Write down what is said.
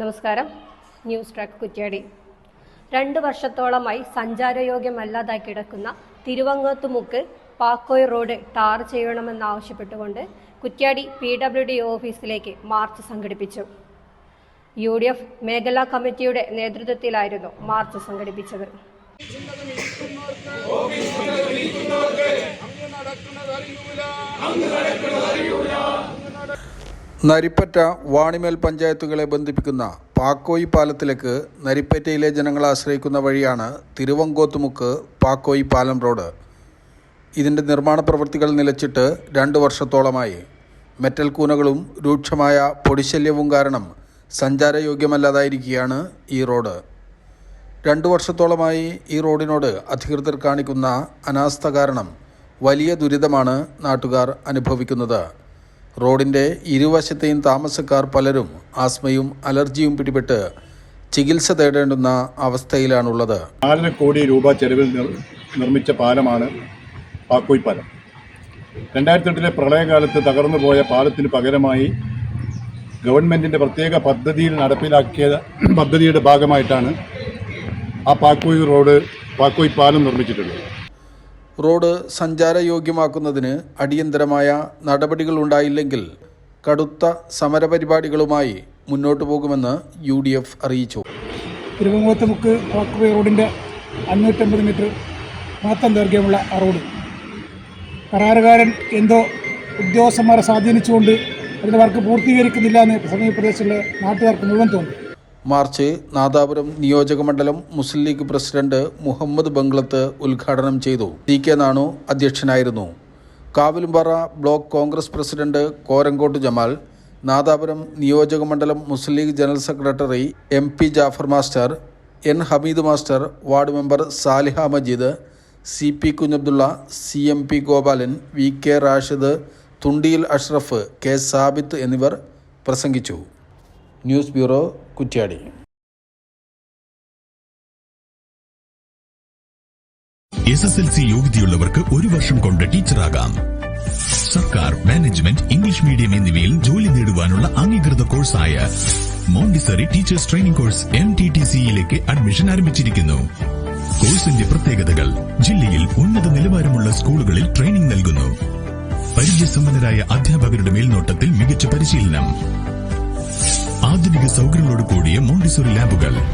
നമസ്കാരം. News track Kuttiadi. രണ്ട് വർഷത്തോളമായി സഞ്ചാരയോഗ്യമല്ലാതായി കിടക്കുന്ന തിരുവങ്ങത്തുമുക്ക് പാക്കോയ് റോഡ് ടാർ ചെയ്യണമെന്നാവശ്യപ്പെട്ടുകൊണ്ട് കുറ്റ്യാടി പി ഡബ്ല്യു ഡി ഓഫീസിലേക്ക് മാർച്ച് സംഘടിപ്പിച്ചു. യു ഡി എഫ് മേഖലാ കമ്മിറ്റിയുടെ നേതൃത്വത്തിലായിരുന്നു മാർച്ച് സംഘടിപ്പിച്ചത്. നരിപ്പറ്റ വാണിമേൽ പഞ്ചായത്തുകളെ ബന്ധിപ്പിക്കുന്ന പാക്കോയി പാലത്തിലേക്ക് നരിപ്പറ്റയിലെ ജനങ്ങൾ ആശ്രയിക്കുന്ന വഴിയാണ് തിരുവങ്കോത്തുമുക്ക് പാക്കോയി പാലം റോഡ്. ഇതിന്റെ നിർമ്മാണ പ്രവൃത്തികൾ നിലച്ചിട്ട് രണ്ട് വർഷത്തോളമായി. മെറ്റൽ കൂനകളും രൂക്ഷമായ പൊടിശല്യവും കാരണം സഞ്ചാരയോഗ്യമല്ലാതായിരിക്കുകയാണ് ഈ റോഡ്. രണ്ടു വർഷത്തോളമായി ഈ റോഡിനോട് അധികൃതർ കാണിക്കുന്ന അനാസ്ഥ കാരണം വലിയ ദുരിതമാണ് നാട്ടുകാർ അനുഭവിക്കുന്നത്. റോഡിന്റെ ഇരുവശത്തെയും താമസക്കാർ പലരും ആസ്മയും അലർജിയും പിടിപെട്ട് ചികിത്സ തേടേണ്ടുന്ന അവസ്ഥയിലാണുള്ളത്. നാലര കോടി രൂപ ചെലവിൽ നിർമ്മിച്ച പാലമാണ് പാക്കോയ് പാലം രണ്ടായിരത്തി എട്ടിലെ പ്രളയകാലത്ത് തകർന്നു പോയ പാലത്തിന് പകരമായി ഗവൺമെന്റിന്റെ പ്രത്യേക പദ്ധതിയിൽ നടപ്പിലാക്കിയ പദ്ധതിയുടെ ഭാഗമായിട്ടാണ് ആ പാക്കോയ് റോഡ് പാക്കോയ് പാലം നിർമ്മിച്ചിട്ടുള്ളത്. റോഡ് സഞ്ചാരയോഗ്യമാക്കുന്നതിന് അടിയന്തരമായ നടപടികൾ ഉണ്ടായില്ലെങ്കിൽ കടുത്ത സമരപരിപാടികളുമായി മുന്നോട്ടു പോകുമെന്ന് യു ഡി എഫ് അറിയിച്ചു തിരുവങ്ങോത്തുമുക്ക് വാക്ക്വേ റോഡിന്റെ അഞ്ഞൂറ്റമ്പത് മീറ്റർ മാത്രം ദൈർഘ്യമുള്ള ആ റോഡ്. കരാറുകാരൻ എന്തോ ഉദ്യോഗസ്ഥന്മാരെ സ്വാധീനിച്ചുകൊണ്ട് അതിന്റെ വർക്ക് പൂർത്തീകരിക്കുന്നില്ല എന്ന് സമീപ പ്രദേശത്തുള്ള നാട്ടുകാർക്ക് മുഴുവൻ തോന്നി. മാർച്ച് നാദാപുരം നിയോജക മണ്ഡലം Muslim League president Muhammad Banglath ഉദ്ഘാടനം ചെയ്തു. ടി കെ നാണു അധ്യക്ഷനായിരുന്നു. കാവിലുംപാറ ബ്ലോക്ക് കോൺഗ്രസ് പ്രസിഡന്റ് കോരങ്കോട്ട് ജമാൽ നാദാപുരം നിയോജക മണ്ഡലം Muslim League general secretary M P Jafar master N Hameed master ward member Saliha Majeed C P Kunhabdulla C M P Gopalan V K Rashid Thundiyil Ashraf K Sabith എന്നിവർ പ്രസംഗിച്ചു. News bureau Kuttiadi. S S L C യോഗ്യതയുള്ളവർക്ക് ഒരു വർഷം കൊണ്ട് ടീച്ചറാകാം. സർക്കാർ management English medium എന്നിവയിൽ ജോലി നേടുവാനുള്ള അംഗീകൃത കോഴ്സായ Montessori teachers training course M T T സിയിലേക്ക് അഡ്മിഷൻ ആരംഭിച്ചിരിക്കുന്നു. കോഴ്സിന്റെ പ്രത്യേകതകൾ ജില്ലയിൽ ഉന്നത നിലവാരമുള്ള സ്കൂളുകളിൽ ട്രെയിനിംഗ് നൽകുന്നു. പരിചയസമ്പന്നരായ അധ്യാപകരുടെ മേൽനോട്ടത്തിൽ മികച്ച പരിശീലനം. ആധുനിക സൗകര്യങ്ങളോട് കൂടിയ മോണ്ടിസോറി ലാബുകൾ.